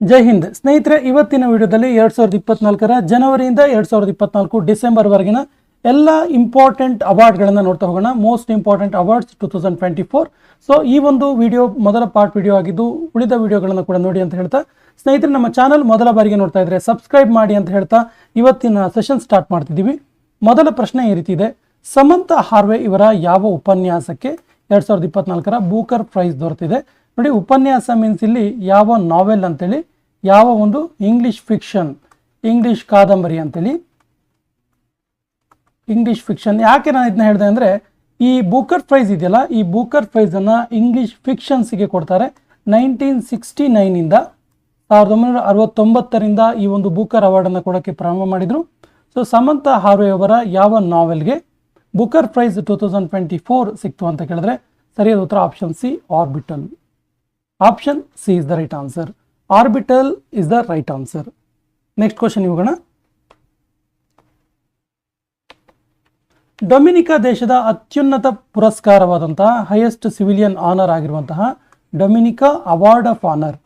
ಜೈ ಹಿಂದ್. ಸ್ನೇಹಿತರೆ, ಇವತ್ತಿನ ವಿಡಿಯೋದಲ್ಲಿ ಎರಡ್ ಸಾವಿರದ ಇಪ್ಪತ್ನಾಲ್ಕರ ಜನವರಿಯಿಂದ ಎರಡ್ ಸಾವಿರದ ಇಪ್ಪತ್ನಾಲ್ಕು ಡಿಸೆಂಬರ್ ವರೆಗಿನ ಎಲ್ಲ ಇಂಪಾರ್ಟೆಂಟ್ ಅವಾರ್ಡ್ಗಳನ್ನು ನೋಡ್ತಾ ಹೋಗೋಣ. Most important awards two thousand twenty four. So, ಈ ಒಂದು ವಿಡಿಯೋ ಮೊದಲ ಪಾರ್ಟ್ ವಿಡಿಯೋ ಆಗಿದ್ದು ಉಳಿದ ವಿಡಿಯೋಗಳನ್ನು ಕೂಡ ನೋಡಿ ಅಂತ ಹೇಳ್ತಾ, ಸ್ನೇಹಿತರೆ, ನಮ್ಮ ಚಾನಲ್ ಮೊದಲ ಬಾರಿಗೆ ನೋಡ್ತಾ ಇದ್ರೆ ಸಬ್ಸ್ಕ್ರೈಬ್ ಮಾಡಿ ಅಂತ ಹೇಳ್ತಾ ಇವತ್ತಿನ ಸೆಷನ್ ಸ್ಟಾರ್ಟ್ ಮಾಡ್ತಿದ್ದೀವಿ. ಮೊದಲ ಪ್ರಶ್ನೆ ಈ ರೀತಿ ಇದೆ. ಸಮಂತ ಹಾರ್ವೆ ಇವರ ಯಾವ ಉಪನ್ಯಾಸಕ್ಕೆ ಎರಡ್ ಸಾವಿರದ ಇಪ್ಪತ್ನಾಲ್ಕರ ಬೂಕರ್ ಪ್ರೈಸ್ ದೊರೆತಿದೆ? ನೋಡಿ, ಉಪನ್ಯಾಸ ಮೀನ್ಸ್ ಇಲ್ಲಿ ಯಾವ ನಾವೆಲ್ ಅಂತೇಳಿ, ಯಾವ ಒಂದು ಇಂಗ್ಲಿಷ್ ಫಿಕ್ಷನ್ ಇಂಗ್ಲಿಷ್ ಕಾದಂಬರಿ ಅಂತೇಳಿ. ಇಂಗ್ಲಿಷ್ ಫಿಕ್ಷನ್ ಯಾಕೆ ನಾನು ಇದನ್ನ ಹೇಳಿದೆ ಅಂದರೆ, ಈ ಬೂಕರ್ ಪ್ರೈಸ್ ಇದೆಯಲ್ಲ, ಈ ಬೂಕರ್ ಪ್ರೈಸನ್ನು ಇಂಗ್ಲಿಷ್ ಫಿಕ್ಷನ್ಸ್ಗೆ ಕೊಡ್ತಾರೆ. ನೈನ್ಟೀನ್ ಸಿಕ್ಸ್ಟಿ ನೈನಿಂದ ಸಾವಿರದ ಒಂಬೈನೂರ ಅರವತ್ತೊಂಬತ್ತರಿಂದ ಈ ಒಂದು ಬೂಕರ್ ಅವಾರ್ಡನ್ನು ಕೊಡೋಕ್ಕೆ ಪ್ರಾರಂಭ ಮಾಡಿದರು. ಸೊ ಸಮಂತ ಹಾರ್ವೆ ಅವರ ಯಾವ ನಾವೆಲ್ಗೆ Booker Prize two thousand twenty four ಸಿಕ್ತು ಅಂತ ಕೇಳಿದ್ರೆ, ಸರಿಯಾದ ಉತ್ತರ option C orbital option C is the right answer orbital is the right answer next question ಇವುಗಳ ಡೊಮಿನಿಕಾ ದೇಶದ ಅತ್ಯುನ್ನತ ಪುರಸ್ಕಾರವಾದಂತಹ ಹೈಯೆಸ್ಟ್ ಸಿವಿಲಿಯನ್ ಆನರ್ ಆಗಿರುವಂತಹ ಡೊಮಿನಿಕಾ ಅವಾರ್ಡ್ ಆಫ್ ಆನರ್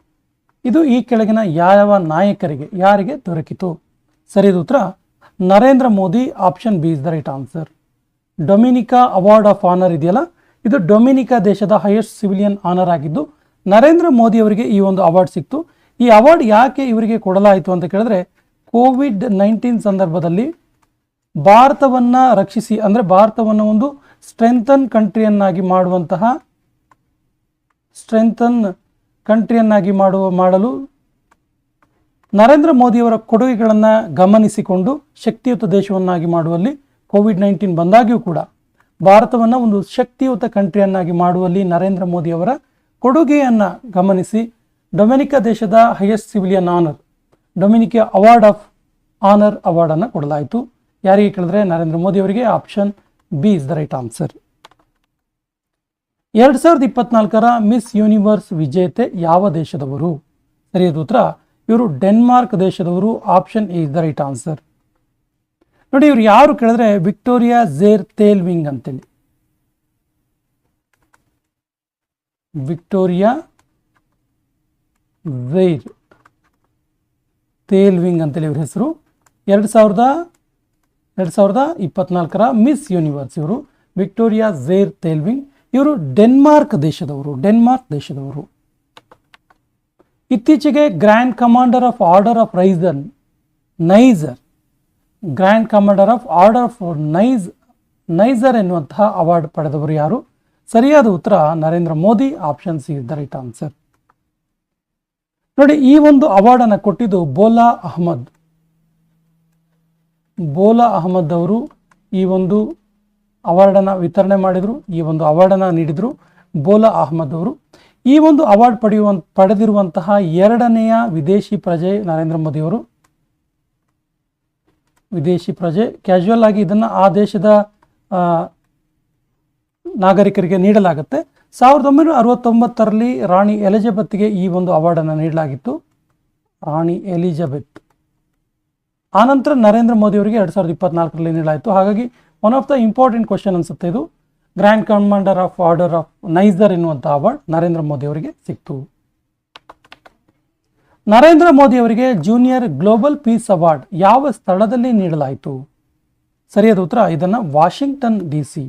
ಇದು ಈ ಕೆಳಗಿನ ಯಾವ ನಾಯಕರಿಗೆ, ಯಾರಿಗೆ ದೊರಕಿತು? ಸರಿಯಾದ ಉತ್ತರ. Narendra Modi option B is the right answer Dominica award of honour ಇದೆಯಲ್ಲ? ಇದು ಡೊಮಿನಿಕಾ ದೇಶದ ಹೈಯೆಸ್ಟ್ ಸಿವಿಲಿಯನ್ ಆನರ್ ಆಗಿದ್ದು ನರೇಂದ್ರ ಮೋದಿ ಅವರಿಗೆ ಈ ಒಂದು ಅವಾರ್ಡ್ ಸಿಕ್ತು. ಈ ಅವಾರ್ಡ್ ಯಾಕೆ ಇವರಿಗೆ ಕೊಡಲಾಯಿತು ಅಂತ ಕೇಳಿದ್ರೆ ಕೋವಿಡ್ ನೈನ್ಟೀನ್ ಸಂದರ್ಭದಲ್ಲಿ ಭಾರತವನ್ನ ರಕ್ಷಿಸಿ, ಅಂದರೆ ಭಾರತವನ್ನು ಒಂದು ಸ್ಟ್ರೆಂಥನ್ ಕಂಟ್ರಿಯನ್ನಾಗಿ ಮಾಡುವಂತಹ ಸ್ಟ್ರೆಂಥನ್ ಕಂಟ್ರಿಯನ್ನಾಗಿ ಮಾಡುವ ಮಾಡಲು ನರೇಂದ್ರ ಮೋದಿಯವರ ಕೊಡುಗೆಗಳನ್ನು ಗಮನಿಸಿಕೊಂಡು ಶಕ್ತಿಯುತ ದೇಶವನ್ನಾಗಿ ಮಾಡುವಲ್ಲಿ ಕೋವಿಡ್ ನೈನ್ಟೀನ್ ಬಂದಾಗಿಯೂ ಕೂಡ ಭಾರತವನ್ನು ಒಂದು ಶಕ್ತಿಯುತ ಕಂಟ್ರಿಯನ್ನಾಗಿ ಮಾಡುವಲ್ಲಿ ನರೇಂದ್ರ ಮೋದಿಯವರ ಕೊಡುಗೆಯನ್ನು ಗಮನಿಸಿ ಡೊಮಿನಿಕಾ ದೇಶದ highest civilian honour Dominica award of honour ಅವಾರ್ಡನ್ನು ಕೊಡಲಾಯಿತು. ಯಾರಿಗೆ ಕೇಳಿದ್ರೆ ನರೇಂದ್ರ ಮೋದಿ ಅವರಿಗೆ option B is the right answer ಎರಡು ಸಾವಿರದ ಇಪ್ಪತ್ನಾಲ್ಕರ ಮಿಸ್ ಯೂನಿವರ್ಸ್ ವಿಜೇತೆ ಯಾವ ದೇಶದವರು? ಸರಿಯಾದ ಉತ್ತರ, ಇವರು ಡೆನ್ಮಾರ್ಕ್ ದೇಶದವರು option is the right answer ನೋಡಿ ಇವ್ರು ಯಾರು ಕೇಳಿದ್ರೆ ವಿಕ್ಟೋರಿಯಾ ಝೇರ್ ತೇಲ್ವಿಂಗ್ ಅಂತೇಳಿ. ವಿಕ್ಟೋರಿಯಾ ಝೈರ್ ತೇಲ್ವಿಂಗ್ ಅಂತೇಳಿ ಇವ್ರ ಹೆಸರು. ಎರಡು ಸಾವಿರದ ಎರಡು ಸಾವಿರದ ಇಪ್ಪತ್ನಾಲ್ಕರ ಮಿಸ್ ಯೂನಿವರ್ಸ್ ಇವರು. ವಿಕ್ಟೋರಿಯಾ ಝೇರ್ ತೇಲ್ವಿಂಗ್ ಇವರು ಡೆನ್ಮಾರ್ಕ್ ದೇಶದವರು ಡೆನ್ಮಾರ್ಕ್ ದೇಶದವರು. ಇತ್ತೀಚೆಗೆ grand commander of order of resin, Niger. Grand commander of order of nice Niger ಎನ್ನುವಂತಹ ಅವಾರ್ಡ್ ಪಡೆದವರು ಯಾರು? ಸರಿಯಾದ ಉತ್ತರ Narendra Modi option C the right answer ನೋಡಿ, ಈ ಒಂದು ಅವಾರ್ಡನ್ನು ಕೊಟ್ಟಿದ್ದು ಬೋಲಾ ಅಹಮದ್. ಬೋಲಾ ಅಹಮದ್ ಅವರು ಈ ಒಂದು ಅವಾರ್ಡನ್ನು ವಿತರಣೆ ಮಾಡಿದರು, ಈ ಒಂದು ಅವಾರ್ಡನ್ನು ನೀಡಿದರು ಬೋಲಾ ಅಹಮದ್ ಅವರು. ಈ ಒಂದು ಅವಾರ್ಡ್ ಪಡೆಯುವ, ಪಡೆದಿರುವಂತಹ ಎರಡನೆಯ ವಿದೇಶಿ ಪ್ರಜೆ ನರೇಂದ್ರ ಮೋದಿ ಅವರು. ವಿದೇಶಿ ಪ್ರಜೆ ಕ್ಯಾಶುವಲ್ ಆಗಿ ಇದನ್ನು ಆ ದೇಶದ ನಾಗರಿಕರಿಗೆ ನೀಡಲಾಗುತ್ತೆ. ಸಾವಿರದ ಒಂಬೈನೂರ ಅರವತ್ತೊಂಬತ್ತರಲ್ಲಿ ರಾಣಿ ಎಲಿಜಬೆತ್ಗೆ ಈ ಒಂದು ಅವಾರ್ಡನ್ನು ನೀಡಲಾಗಿತ್ತು. ರಾಣಿ ಎಲಿಜಬೆತ್. ಆನಂತರ ನರೇಂದ್ರ ಮೋದಿ ಅವರಿಗೆ ಎರಡು ಸಾವಿರದ ಇಪ್ಪತ್ನಾಲ್ಕರಲ್ಲಿ ನೀಡಲಾಯಿತು. ಹಾಗಾಗಿ one of the important question ಅನ್ಸುತ್ತೆ ಇದು. Grand commander of order of Niger ಎನ್ನುವಂಥ ಅವಾರ್ಡ್ ನರೇಂದ್ರ ಮೋದಿ ಅವರಿಗೆ ಸಿಕ್ತು. ನರೇಂದ್ರ ಮೋದಿ ಅವರಿಗೆ ಜೂನಿಯರ್ ಗ್ಲೋಬಲ್ ಪೀಸ್ ಅವಾರ್ಡ್ ಯಾವ ಸ್ಥಳದಲ್ಲಿ ನೀಡಲಾಯಿತು? ಸರಿಯಾದ ಉತ್ತರ ಇದನ್ನು ವಾಷಿಂಗ್ಟನ್ ಡಿ ಸಿ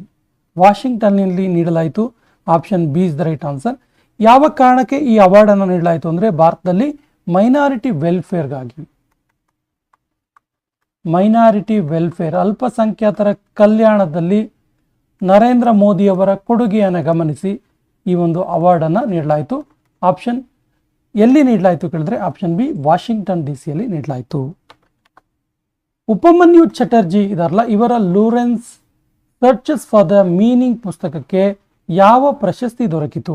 ವಾಷಿಂಗ್ಟನ್ನಲ್ಲಿ ನೀಡಲಾಯಿತು. Option B is the right answer. ಯಾವ ಕಾರಣಕ್ಕೆ ಈ ಅವಾರ್ಡನ್ನು ನೀಡಲಾಯಿತು ಅಂದರೆ ಭಾರತದಲ್ಲಿ ಮೈನಾರಿಟಿ ವೆಲ್ಫೇರ್ಗಾಗಿ. ಮೈನಾರಿಟಿ ವೆಲ್ಫೇರ್, ಅಲ್ಪಸಂಖ್ಯಾತರ ಕಲ್ಯಾಣದಲ್ಲಿ ನರೇಂದ್ರ ಮೋದಿಯವರ ಕೊಡುಗೆಯನ್ನು ಗಮನಿಸಿ ಈ ಒಂದು ಅವಾರ್ಡನ್ನು ನೀಡಲಾಯಿತು. ಆಪ್ಷನ್ ಎಲ್ಲಿ ನೀಡಲಾಯಿತು ಕೇಳಿದ್ರೆ ಆಪ್ಷನ್ ಬಿ ವಾಷಿಂಗ್ಟನ್ ಡಿ ಸಿಯಲ್ಲಿ ನೀಡಲಾಯಿತು. ಉಪಮನ್ಯು ಚಟರ್ಜಿ ಇದಾರಲ್ಲ, ಇವರ Lorenzo searches for the meaning ಪುಸ್ತಕಕ್ಕೆ ಯಾವ ಪ್ರಶಸ್ತಿ ದೊರಕಿತು?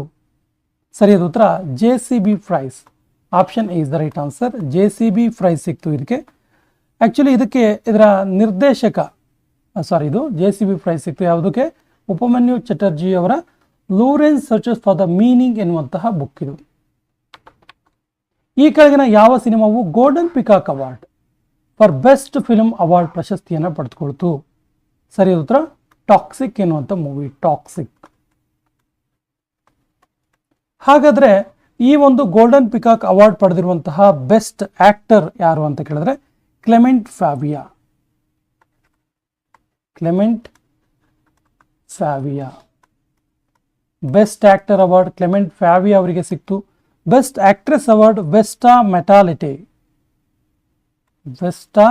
ಸರಿಯಾದ ಉತ್ತರ J C B prize option A is the right answer J C B prize ಸಿಕ್ತು ಇದಕ್ಕೆ. ಆ್ಯಕ್ಚುಲಿ ಇದಕ್ಕೆ ಇದರ ನಿರ್ದೇಶಕ ಸಾರಿ ಇದು ಜೆ ಸಿ ಬಿ ಪ್ರೈಸ್ ಸಿಕ್ತು. ಯಾವುದಕ್ಕೆ? ಉಪಮನ್ಯು ಚಟರ್ಜಿ ಅವರ Lorenzo searches for the meaning ಎನ್ನುವಂತಹ ಬುಕ್ ಇದು. ಈ ಕೆಳಗಿನ ಯಾವ ಸಿನಿಮಾವು golden peacock award for best film award ಪ್ರಶಸ್ತಿಯನ್ನು ಪಡೆದುಕೊಳ್ತು? ಸರಿಯಾದ ಉತ್ತರ ಟಾಕ್ಸಿಕ್ ಎನ್ನುವಂಥ ಮೂವಿ ಟಾಕ್ಸಿಕ್ ಹಾಗಾದರೆ ಈ ಒಂದು ಗೋಲ್ಡನ್ ಪಿಕಾಕ್ ಅವಾರ್ಡ್ ಪಡೆದಿರುವಂತಹ ಬೆಸ್ಟ್ ಆಕ್ಟರ್ ಯಾರು ಅಂತ ಕೇಳಿದ್ರೆ Clement Favreau Clement Favreau best actor award Clement Favreau ಅವರಿಗೆ ಸಿಕ್ತು. Best actress award Vesta Matulyte Vesta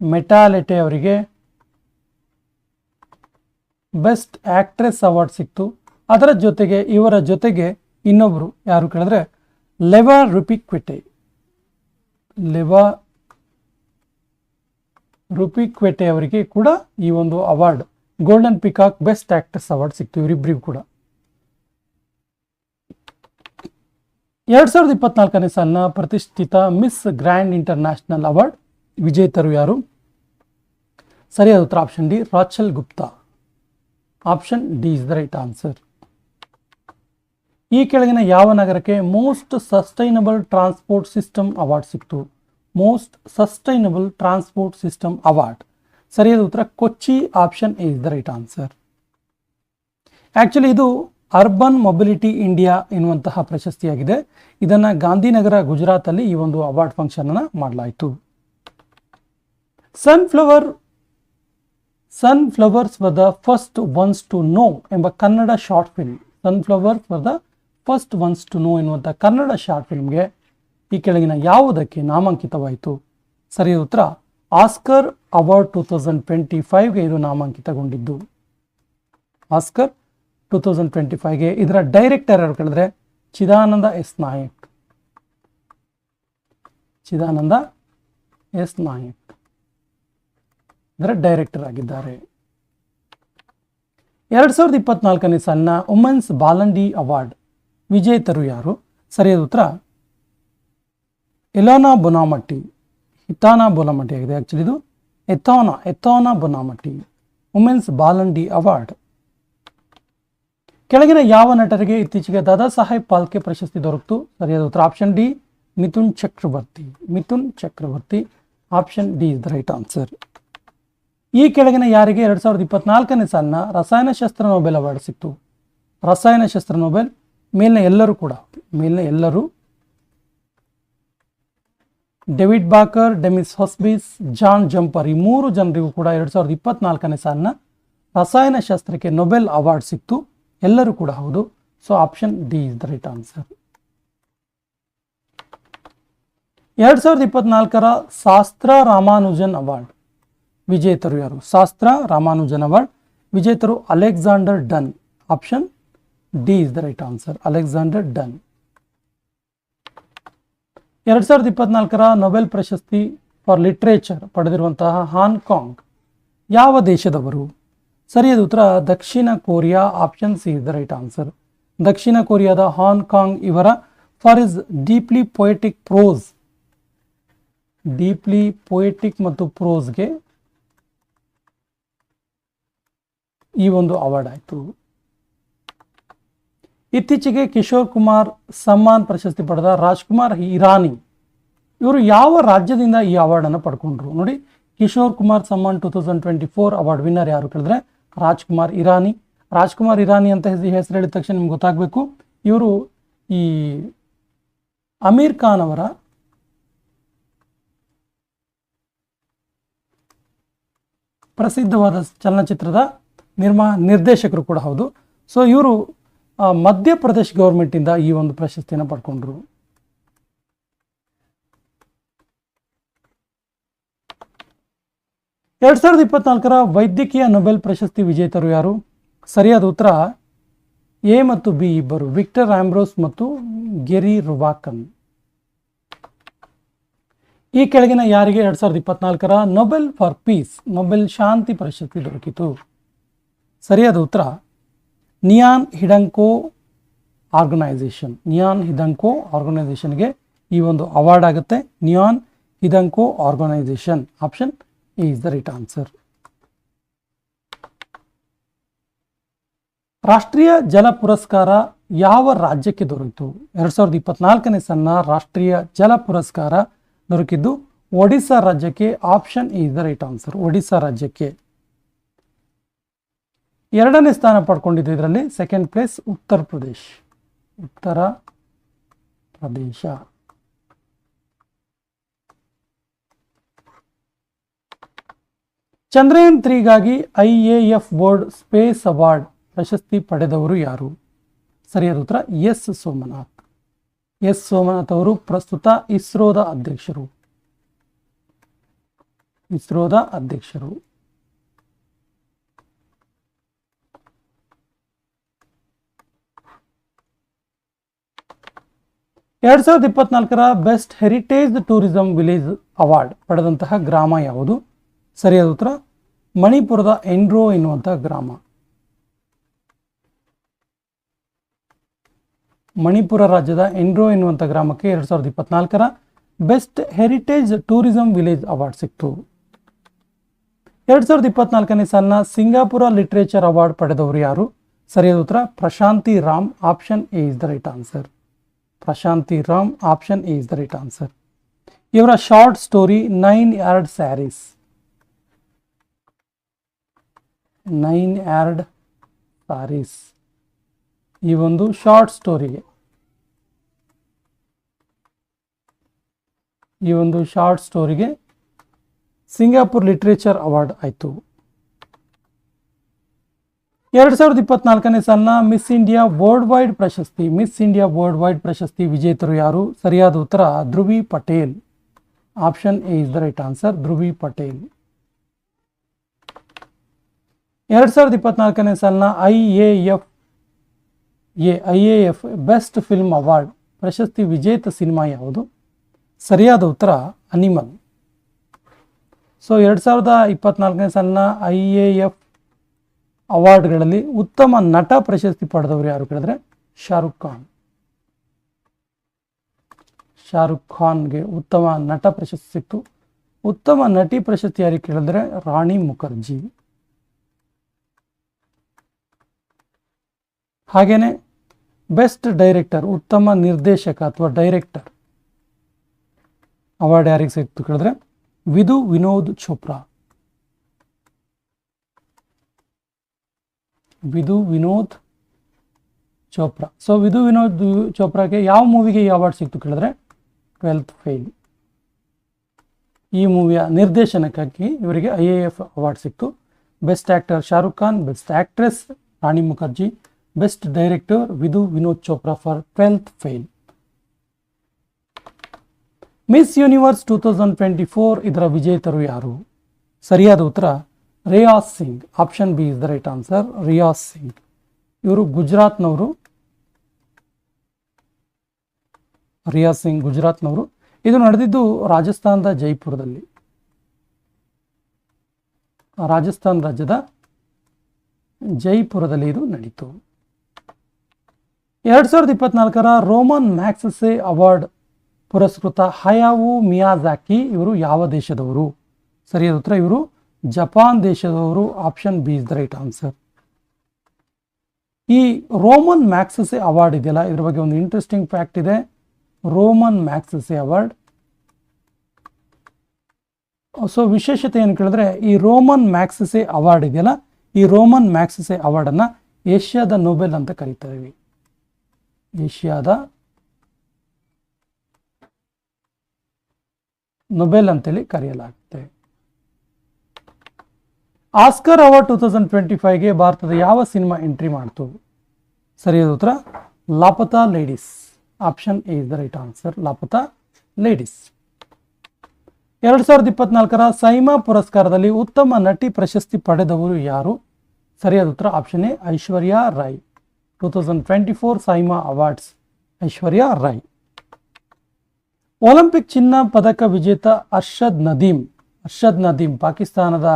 Matulyte ಅವರಿಗೆ ಬೆಸ್ಟ್ ಆಕ್ಟ್ರೆಸ್ ಅವಾರ್ಡ್ ಸಿಕ್ತು. ಅದರ ಜೊತೆಗೆ, ಇವರ ಜೊತೆಗೆ ಇನ್ನೊಬ್ರು ಯಾರು ಕೇಳಿದ್ರೆ ಲೆವಾ ರುಪಿಕ್ವಿಟೆ ಲೆವಾ ರುಪಿಕ್ವೆಟೆ ಅವರಿಗೆ ಕೂಡ ಈ ಒಂದು award golden peacock best actress award ಸಿಕ್ತು ಇವರಿಬ್ಬರಿಗೂ ಕೂಡ. ಎರಡ್ ಸಾವಿರದ ಇಪ್ಪತ್ನಾಲ್ಕನೇ ಸಾಲಿನ ಪ್ರತಿಷ್ಠಿತ ಮಿಸ್ ಗ್ರ್ಯಾಂಡ್ ಇಂಟರ್ನ್ಯಾಷನಲ್ ಅವಾರ್ಡ್ ವಿಜೇತರು ಯಾರು? ಸರಿಯಾದ ಉತ್ತರ option D Rachel Gupta option D is the right answer ಈ ಕೆಳಗಿನ ಯಾವ ನಗರಕ್ಕೆ most sustainable transport system award ಸಿಕ್ತು? Most sustainable transport system award ಸರಿಯಾದ ಉತ್ತರ Kochi option is the right answer actually ಇದು ಅರ್ಬನ್ ಮೊಬಿಲಿಟಿ ಇಂಡಿಯಾ ಎನ್ನುವಂತಹ ಪ್ರಶಸ್ತಿಯಾಗಿದೆ. ಇದನ್ನು ಗಾಂಧಿನಗರ ಗುಜರಾತಲ್ಲಿ ಈ ಒಂದು ಅವಾರ್ಡ್ ಫಂಕ್ಷನ್ ಅನ್ನು ಮಾಡಲಾಯಿತು. Sunflower sunflowers for the first ones to know ಎಂಬ Kannada short film sunflower for the first ones to know ಎನ್ನುವಂಥ ಕನ್ನಡ ಶಾರ್ಟ್ ಫಿಲ್ಮ್ಗೆ ಈ ಕೆಳಗಿನ ಯಾವುದಕ್ಕೆ ನಾಮಾಂಕಿತವಾಯಿತು? ಸರಿಯಾದ ಉತ್ತರ Oscar award two thousand twenty ಫೈವ್ಗೆ ಇದು ನಾಮಾಂಕಿತಗೊಂಡಿದ್ದು. ಆಸ್ಕರ್ ಟೂ ತೌಸಂಡ್ ಟ್ವೆಂಟಿ ಫೈವ್ಗೆ ಇದರ ಡೈರೆಕ್ಟರ್ ಯಾರು ಕೇಳಿದ್ರೆ, ಚಿದಾನಂದ ಎಸ್ ನಾಯಕ್. ಚಿದಾನಂದ ಎಸ್ ನಾಯಕ್. ಇದರ ಡೈರೆಕ್ಟರ್ ಆಗಿದ್ದಾರೆ. ಎರಡು ಸಾವಿರದ ಇಪ್ಪತ್ನಾಲ್ಕನೇ ಸಾಲಿನ ವುಮೆನ್ಸ್ ಬಾಲಂಡಿ ಅವಾರ್ಡ್ ವಿಜೇತರು ಯಾರು? ಸರಿಯಾದ ಉತ್ತರ, ಎಲೋನಾ ಬೊನಾಮಟ್ಟಿ. ಹಿತಾನಾ ಬೊನಾಮಟ್ಟಿ ಆಗಿದೆ ಆ್ಯಕ್ಚುಲಿ ಇದು. ಎಥೋನಾ ಎಥೋನಾ ಬೊನಾಮಟ್ಟಿ ವುಮೆನ್ಸ್ ಬಾಲಂಡಿ ಅವಾರ್ಡ್ ಕೆಳಗಿನ ಯಾವ ನಟರಿಗೆ ಇತ್ತೀಚೆಗೆ ದಾದಾ ಸಾಹೇಬ್ ಪಾಲ್ಕೆ ಪ್ರಶಸ್ತಿ ದೊರಕಿತು? ಸರಿಯಾದ ಉತ್ತರ option D Mithun Chakraborty. Mithun Chakraborty option D is the right answer ಈ ಕೆಳಗಿನ ಯಾರಿಗೆ ಎರಡ್ ಸಾವಿರದ ಇಪ್ಪತ್ನಾಲ್ಕನೇ ಸಾಲಿನ ರಸಾಯನಶಾಸ್ತ್ರ ನೊಬೆಲ್ ಅವಾರ್ಡ್ ಸಿಕ್ತು? ರಸಾಯನಶಾಸ್ತ್ರ ನೊಬೆಲ್, ಮೇಲಿನ ಎಲ್ಲರೂ ಕೂಡ, ಮೇಲಿನ ಎಲ್ಲರೂ. David Baker, Demis Hassabis, John Jumper, ಈ ಮೂರು ಜನರಿಗೂ ಕೂಡ ಎರಡ್ ಸಾವಿರದ ಇಪ್ಪತ್ನಾಲ್ಕನೇ ಸಾಲಿನ ರಸಾಯನಶಾಸ್ತ್ರಕ್ಕೆ ನೊಬೆಲ್ ಅವಾರ್ಡ್ ಸಿಕ್ತು. ಎಲ್ಲರೂ ಕೂಡ ಹೌದು. So option D is the right answer ಎರಡ್ ಸಾವಿರದ ಇಪ್ಪತ್ನಾಲ್ಕರ ಶಾಸ್ತ್ರ ರಾಮಾನುಜನ್ ಅವಾರ್ಡ್. ವಿಜೇತರು ಯಾರು? Sastra Ramanujan award ವಿಜೇತರು Alexander Dunn. Option D is the right answer, Alexander Dunn. ಎರಡ್ ಸಾವಿರದ ಇಪ್ಪತ್ನಾಲ್ಕರ ನೊಬೆಲ್ ಪ್ರಶಸ್ತಿ ಫಾರ್ ಲಿಟ್ರೇಚರ್ ಪಡೆದಿರುವಂತಹ ಹಾಂಗ್ಕಾಂಗ್ ಯಾವ ದೇಶದವರು? ಸರಿಯಾದ ಉತ್ತರ, ದಕ್ಷಿಣ Korea. Option C is the right answer. ದಕ್ಷಿಣ ಕೊರಿಯಾದ ಹಾಂಗ್ಕಾಂಗ್ ಇವರ for his deeply poetic prose. Deeply poetic ಮತ್ತು ಪ್ರೋಸ್ಗೆ ಈ ಒಂದು ಅವಾರ್ಡ್ ಆಯಿತು. ಇತ್ತೀಚೆಗೆ ಕಿಶೋರ್ ಕುಮಾರ್ ಸಮ್ಮಾನ್ ಪ್ರಶಸ್ತಿ ಪಡೆದ ರಾಜ್ಕುಮಾರ್ ಇರಾನಿ ಇವರು ಯಾವ ರಾಜ್ಯದಿಂದ ಈ ಅವಾರ್ಡನ್ನು ಪಡ್ಕೊಂಡ್ರು? ನೋಡಿ, Kishore Kumar Samman two thousand twenty four award winner ಯಾರು ಕೇಳಿದ್ರೆ ರಾಜ್ಕುಮಾರ್ ಇರಾನಿ. ರಾಜ್ಕುಮಾರ್ ಇರಾನಿ ಅಂತ ಹೆಸರು ಹೆಸರು ಹೇಳಿದ ತಕ್ಷಣ ನಿಮ್ಗೆ ಗೊತ್ತಾಗಬೇಕು. ಇವರು ಈ ಅಮೀರ್ ಖಾನ್ ಅವರ ಪ್ರಸಿದ್ಧವಾದ ಚಲನಚಿತ್ರದ ನಿರ್ಮಾ ನಿರ್ದೇಶಕರು ಕೂಡ ಹೌದು. ಸೊ ಇವರು ಮಧ್ಯಪ್ರದೇಶ್ ಗೌರ್ಮೆಂಟಿಂದ ಈ ಒಂದು ಪ್ರಶಸ್ತಿಯನ್ನು ಪಡ್ಕೊಂಡ್ರು. ಎರಡ್ ಸಾವಿರದ ಇಪ್ಪತ್ನಾಲ್ಕರ ವೈದ್ಯಕೀಯ ನೊಬೆಲ್ ಪ್ರಶಸ್ತಿ ವಿಜೇತರು ಯಾರು? ಸರಿಯಾದ ಉತ್ತರ, ಎ ಮತ್ತು ಬಿ ಇಬ್ಬರು, ವಿಕ್ಟರ್ ಆಂಬ್ರೋಸ್ ಮತ್ತು ಗೆರಿ ರುವಾಕನ್ ಈ ಕೆಳಗಿನ ಯಾರಿಗೆ ಎರಡ್ ಸಾವಿರದ ಇಪ್ಪತ್ನಾಲ್ಕರ ನೊಬೆಲ್ ಫಾರ್ ಪೀಸ್, ನೊಬೆಲ್ ಶಾಂತಿ ಪ್ರಶಸ್ತಿ ದೊರಕಿತು? ಸರಿಯಾದ ಉತ್ತರ, Nihon Hidankyo organisation. Nihon Hidankyo ಆರ್ಗನೈಸೇಷನ್ಗೆ ಈ ಒಂದು ಅವಾರ್ಡ್ ಆಗುತ್ತೆ. Nihon Hidankyo organisation. Option is the right answer Rashtriya Jal Puraskar ಯಾವ ರಾಜ್ಯಕ್ಕೆ ದೊರೆಯಿತು ಎರಡ್ ಸಾವಿರದ ಇಪ್ಪತ್ನಾಲ್ಕನೇ ಸಣ್ಣ ರಾಷ್ಟ್ರೀಯ ಜಲ ಪುರಸ್ಕಾರ ದೊರಕಿದ್ದು, ಒಡಿಸ್ಸಾ ರಾಜ್ಯಕ್ಕೆ option is the right answer Odisha ರಾಜ್ಯಕ್ಕೆ ಎರಡನೇ ಸ್ಥಾನ ಪಡ್ಕೊಂಡಿದ್ದು ಇದರಲ್ಲಿ ಸೆಕೆಂಡ್ ಪ್ಲೇಸ್ ಉತ್ತರ Pradesh. Uttar Pradesh. Chandrayaan ತ್ರೀಗಾಗಿ I A F world space award ಪ್ರಶಸ್ತಿ ಪಡೆದವರು ಯಾರು? ಸರಿಯಾದ ಉತ್ತರ, ಎಸ್ ಸೋಮನಾಥ್. ಎಸ್ ಸೋಮನಾಥ್ ಅವರು ಪ್ರಸ್ತುತ ಇಸ್ರೋದ ಅಧ್ಯಕ್ಷರು. ಇಸ್ರೋದ ಅಧ್ಯಕ್ಷರು. ಎರಡ್ ಸಾವಿರದ ಇಪ್ಪತ್ನಾಲ್ಕರ best heritage tourism village award ಪಡೆದಂತಹ ಗ್ರಾಮ ಯಾವುದು? ಸರಿಯಾದ ಉತ್ತರ, ಮಣಿಪುರದ ಎನ್ರೋ ಎನ್ನುವಂತಹ ಗ್ರಾಮ. ಮಣಿಪುರ ರಾಜ್ಯದ ಎಂಡ್ರೋ ಎನ್ನುವಂಥ ಗ್ರಾಮಕ್ಕೆ ಎರಡ್ ಸಾವಿರದ ಇಪ್ಪತ್ನಾಲ್ಕರ best heritage tourism village award ಸಿಕ್ತು. ಎರಡ್ ಸಾವಿರದ ಇಪ್ಪತ್ನಾಲ್ಕನೇ ಸಾಲಿನ ಸಿಂಗಾಪುರ ಲಿಟ್ರೇಚರ್ ಅವಾರ್ಡ್ ಪಡೆದವರು ಯಾರು? ಸರಿಯಾದ ಉತ್ತರ, Prashanti Ram, option A is the right answer. Prashanti Ram option A is the right answer ಇವರ short story nine yard sarees nine yard sarees ಈ ಒಂದು ಶಾರ್ಟ್ ಸ್ಟೋರಿಗೆ ಈ ಒಂದು ಶಾರ್ಟ್ ಸ್ಟೋರಿಗೆ ಸಿಂಗಾಪುರ್ ಲಿಟ್ರೇಚರ್ ಅವಾರ್ಡ್ ಆಯಿತು. ಎರಡು ಸಾವಿರದ ಇಪ್ಪತ್ನಾಲ್ಕನೇ ಸಾಲಿನ ಮಿಸ್ ಇಂಡಿಯಾ ವರ್ಲ್ಡ್ ವೈಡ್ ಪ್ರಶಸ್ತಿ. ಮಿಸ್ ಇಂಡಿಯಾ ವರ್ಲ್ಡ್ ವೈಡ್ ಪ್ರಶಸ್ತಿ ವಿಜೇತರು ಯಾರು? ಸರಿಯಾದ ಉತ್ತರ, Dhruvi Patel. Option A is the right answer Dhruvi Patel. ಎರಡು ಸಾವಿರದ ಇಪ್ಪತ್ನಾಲ್ಕನೇ ಸಾಲಿನ I A F A I A F best film award ಪ್ರಶಸ್ತಿ ವಿಜೇತ ಸಿನಿಮಾ ಯಾವುದು? ಸರಿಯಾದ ಉತ್ತರ, ಅನಿಮಲ್. ಸೊ ಎರಡು ಸಾವಿರದ ಇಪ್ಪತ್ನಾಲ್ಕನೇ ಸಾಲಿನ ಐ ಎ ಎಫ್ ಅವಾರ್ಡ್ಗಳಲ್ಲಿ ಉತ್ತಮ ನಟ ಪ್ರಶಸ್ತಿ ಪಡೆದವರು ಯಾರು ಕೇಳಿದ್ರೆ ಶಾರುಖ್ ಖಾನ್. ಶಾರುಖ್ ಖಾನ್ಗೆ ಉತ್ತಮ ನಟ ಪ್ರಶಸ್ತಿ ಸಿಕ್ತು. ಉತ್ತಮ ನಟಿ ಪ್ರಶಸ್ತಿ ಯಾರಿಗೆ ಕೇಳಿದ್ರೆ ರಾಣಿ ಮುಖರ್ಜಿ. ಹಾಗೇನೆ ಬೆಸ್ಟ್ ಡೈರೆಕ್ಟರ್, ಉತ್ತಮ ನಿರ್ದೇಶಕ ಅಥವಾ ಡೈರೆಕ್ಟರ್ ಅವಾರ್ಡ್ ಯಾರಿಗೆ ಸಿಕ್ತು ಕೇಳಿದ್ರೆ ವಿಧು ವಿನೋದ್ ಚೋಪ್ರಾ. ವಿದು ವಿನೋದ್ ಚೋಪ್ರಾ. ಸೊ ವಿಧು ವಿನೋದ್ ಚೋಪ್ರಾಗೆ ಯಾವ ಮೂವಿಗೆ ಈ ಅವಾರ್ಡ್ ಸಿಕ್ತು ಕೇಳಿದ್ರೆ? ಟ್ವೆಲ್ತ್ ಫೇಲ್ ಈ ಮೂವಿಯ ನಿರ್ದೇಶನಕ್ಕಾಗಿ ಇವರಿಗೆ ಐ ಎ ಎಫ್ ಅವಾರ್ಡ್ ಸಿಕ್ತು. Best actor Shah Rukh Khan best actress Rani Mukerji best director Vidhu Vinod Chopra for twelfth fail Miss Universe two thousand twenty four ಇದರ ವಿಜೇತರು ಯಾರು? ಸರಿಯಾದ ಉತ್ತರ Rhea Singha option B is the right answer Rhea Singha ಇವರು ಗುಜರಾತ್ನವರು. ರಿಯಾಸ್ ಸಿಂಗ್ ಗುಜರಾತ್ನವರು. ಇದು ನಡೆದಿದ್ದು ರಾಜಸ್ಥಾನದ ಜೈಪುರದಲ್ಲಿ. ರಾಜಸ್ಥಾನ್ ರಾಜ್ಯದ ಜೈಪುರದಲ್ಲಿ ಇದು ನಡೀತು. ಎರಡ್ ಸಾವಿರದ ಇಪ್ಪತ್ನಾಲ್ಕರ ರೋಮನ್ ಮ್ಯಾಕ್ಸಸೆ ಅವಾರ್ಡ್ ಪುರಸ್ಕೃತ ಹಯಾವು ಮಿಯಾಜಾಕಿ ಇವರು ಯಾವ ದೇಶದವರು? ಸರಿಯಾದ ಉತ್ತರ ಇವರು ಜಪಾನ್ ದೇಶದವರು option B is the right answer ಈ ರೋಮನ್ ಮ್ಯಾಕ್ಸಸೆ ಅವಾರ್ಡ್ ಇದೆಯಲ್ಲ, ಇದ್ರ ಬಗ್ಗೆ ಒಂದು ಇಂಟ್ರೆಸ್ಟಿಂಗ್ ಫ್ಯಾಕ್ಟ್ ಇದೆ. ರೋಮನ್ ಮ್ಯಾಕ್ಸಸೆ ಅವಾರ್ಡ್ ಸೊ ವಿಶೇಷತೆ ಏನು ಕೇಳಿದ್ರೆ, ಈ ರೋಮನ್ ಮ್ಯಾಕ್ಸಸೆ ಅವಾರ್ಡ್ ಇದೆಯಲ್ಲ, ಈ ರೋಮನ್ ಮ್ಯಾಕ್ಸಸೆ ಅವಾರ್ಡನ್ನು ಏಷ್ಯಾದ ನೊಬೆಲ್ ಅಂತ ಕರೀತಾರೆ. ಏಷ್ಯಾದ ನೊಬೆಲ್ ಅಂತೇಳಿ ಕರೆಯಲಾಗುತ್ತೆ Oscar award two thousand twenty ಫೈವ್ಗೆ ಭಾರತದ ಯಾವ ಸಿನಿಮಾ ಎಂಟ್ರಿ ಮಾಡ್ತು? ಸರಿಯಾದ ಉತ್ತರ. Laapataa Ladies. Option A is the right answer Laapataa Ladies. ಎರಡು ಸಾವಿರದ ಇಪ್ಪತ್ನಾಲ್ಕರ ಸೈಮಾ ಪುರಸ್ಕಾರದಲ್ಲಿ ಉತ್ತಮ ನಟಿ ಪ್ರಶಸ್ತಿ ಪಡೆದವರು ಯಾರು? ಸರಿಯಾದ ಉತ್ತರ. Option A Aishwarya Rai. Two thousand twenty four SIIMA awards, Aishwarya Rai. Olympic ಚಿನ್ನ ಪದಕ ವಿಜೇತ ಅರ್ಷದ್ ನದೀಮ್. ಅರ್ಷದ್ ನದೀಮ್, ಪಾಕಿಸ್ತಾನದ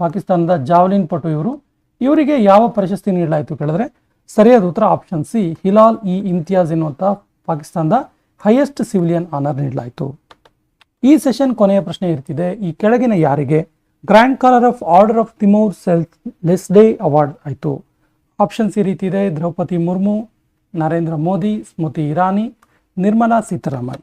ಪಾಕಿಸ್ತಾನದ ಜಾವ್ಲಿನ್ ಪಟು ಇವರು. ಇವರಿಗೆ ಯಾವ ಪ್ರಶಸ್ತಿ ನೀಡಲಾಯಿತು ಕೇಳಿದ್ರೆ ಸರಿಯಾದ ಉತ್ತರ ಆಪ್ಷನ್ ಸಿ, ಹಿಲಾಲ್ ಇ ಇಮ್ತಿಯಾಜ್ ಎನ್ನುವಂಥ ಪಾಕಿಸ್ತಾನದ ಹೈಯೆಸ್ಟ್ ಸಿವಿಲಿಯನ್ ಆನರ್ ನೀಡಲಾಯಿತು. ಈ ಸೆಷನ್ ಕೊನೆಯ ಪ್ರಶ್ನೆ ಇರ್ತಿದೆ, ಈ ಕೆಳಗಿನ ಯಾರಿಗೆ? Grand collar of order of Timor cells ಲೆಸ್ ಡೇ ಅವಾರ್ಡ್ ಆಯಿತು. ಆಪ್ಷನ್ಸ್ ಈ ರೀತಿ ಇದೆ, ದ್ರೌಪದಿ ಮುರ್ಮು, ನರೇಂದ್ರ ಮೋದಿ, ಸ್ಮೃತಿ ಇರಾನಿ, ನಿರ್ಮಲಾ ಸೀತಾರಾಮನ್.